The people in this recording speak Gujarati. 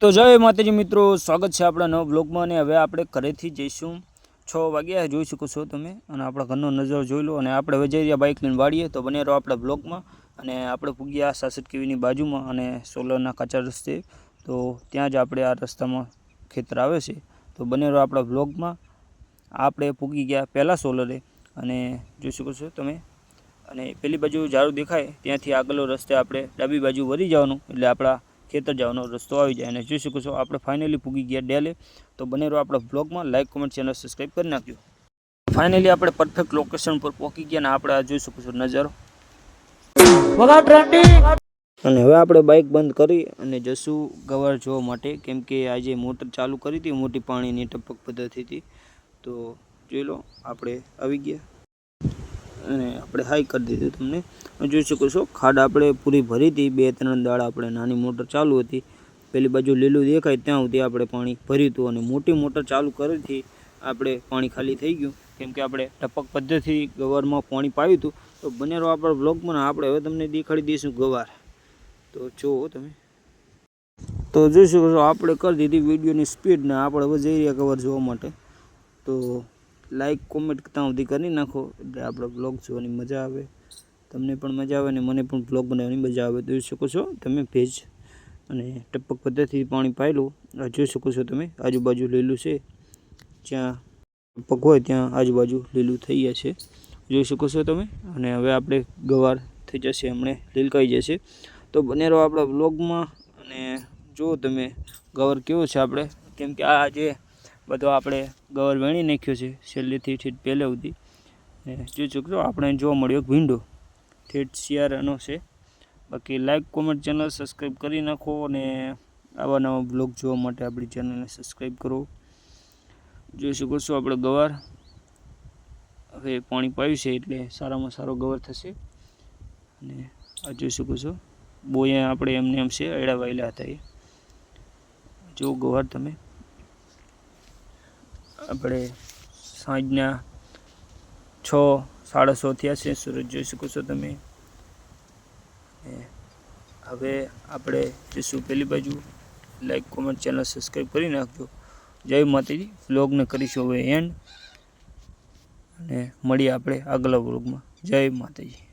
તો જય માતાજી મિત્રો, સ્વાગત છે આપણા નવા બ્લોગમાં અને હવે આપણે ઘરેથી જઈશું. છ વાગ્યા જોઈ શકો છો તમે. અને આપણા ઘરનો નજર જોઈ લો. અને આપણે હવે રહ્યા બાઇક લઈને વાળીએ તો બને રહો આપણા બ્લોગમાં અને આપણે પૂગ્યા સાસઠ કેવીની બાજુમાં અને સોલરના કાચા રસ્તે. તો ત્યાં જ આપણે આ રસ્તામાં ખેતર આવે છે. તો બને રહો આપણા બ્લોગમાં આપણે પૂગી ગયા પહેલાં સોલરે. અને જોઈ શકો છો તમે. અને પેલી બાજુ ઝાડું દેખાય. ત્યાંથી આગળનો રસ્તે આપણે ડાબી બાજુ વળી જવાનું. એટલે આપણા ખેતર જવાનો રસ્તો આવી જાય અને જોઈ શકો છો આપણે ફાઇનલી પૂગી ગયા ડેલે. તો બને રહો આપણા બ્લોગમાં લાઇક કોમેન્ટ ચેનલ સબસ્ક્રાઈબ કરી નાખજો. ફાઇનલી આપણે પરફેક્ટ લોકેશન પર પહોંચી ગયા અને આપણે આ જોઈ શકો છો નજારો. અને હવે આપણે બાઇક બંધ કરી અને જશું ગવાર જોવા માટે. કેમ કે આજે મોટર ચાલુ કરી હતી મોટી પાણીની ટપક પદ્ધતિથી. તો જોઈ લો આપણે આવી ગયા. અને આપણે હાઈ કરી દીધું તમને. જોઈ શકો છો, ખાડ આપણે પૂરી ભરી હતી. બે ત્રણ દાળ આપણે નાની મોટર ચાલુ હતી. પેલી બાજુ લીલું દેખાય ત્યાં સુધી આપણે પાણી ભર્યું હતું અને મોટી મોટર ચાલુ કરીથી આપણે પાણી ખાલી થઈ ગયું. કેમ કે આપણે ટપક પદ્ધતિ ગવારમાં પાણી પાવ્યું હતું. તો બને રહો આપણા બ્લોગમાં આપણે હવે તમને દેખાડી દઈશું ગવાર. તો જુઓ તમે. તો જોઈ શકો છો, આપણે કરી દીધી વિડીયોની સ્પીડ ને આપણે હવે જઈ રહ્યા કવર જોવા માટે. તો લાઈક કોમેન્ટ ત્યાં સુધી કરી નાખો. એટલે આપણો બ્લોગ જોવાની મજા આવે. તમને પણ મજા આવે અને મને પણ બ્લોગ બનાવવાની મજા આવે. જોઈ શકો છો તમે ભેજ અને ટપક પદ્ધતિથી પાણી પાયેલું. જોઈ શકો છો તમે. આજુબાજુ લીલું છે. જ્યાં ટપક હોય ત્યાં આજુબાજુ લીલું થઈ જાય છે. જોઈ શકો છો તમે. અને હવે આપણે ગવાર થઈ જશે. હમણે લીલકાઈ જશે. તો બને રહો આપણા બ્લોગમાં અને જુઓ તમે ગવર કેવો છે આપણે? કેમ કે આ જે બધો આપણે ગવર વેણી નાખ્યો છે છેલ્લેથી ઠેઠ પહેલે સુધી. જોઈ શકો આપણે જોવા મળ્યો, ભીંડો. ઠેઠ શિયાળાનો છે. બાકી લાઈક કોમેન્ટ ચેનલ સબસ્ક્રાઈબ કરી નાખો અને આવા નવા બ્લોગ જોવા માટે આપણી ચેનલને સબસ્ક્રાઈબ કરો. જોઈ શકો છો આપણે ગવાર. હવે પાણી પાયું છે એટલે સારામાં સારો ગવર થશે. અને આ જોઈ શકો છો, બોયા આપણે એમને એમ છે એડા હતા એ. જો ગવાર તમે આપણે સાંજના છ, સાડા છ થયા છે. સૂરજ જોઈ શકો છો તમે. હવે આપણે જઈશું પેલી બાજુ. લાઈક કોમેન્ટ ચેનલ સબસ્ક્રાઈબ કરી નાખજો. જય માતાજી. વ્લોગને કરીશું હવે એન્ડ અને મળીએ આપણે આગલા વ્લોગમાં જય માતાજી.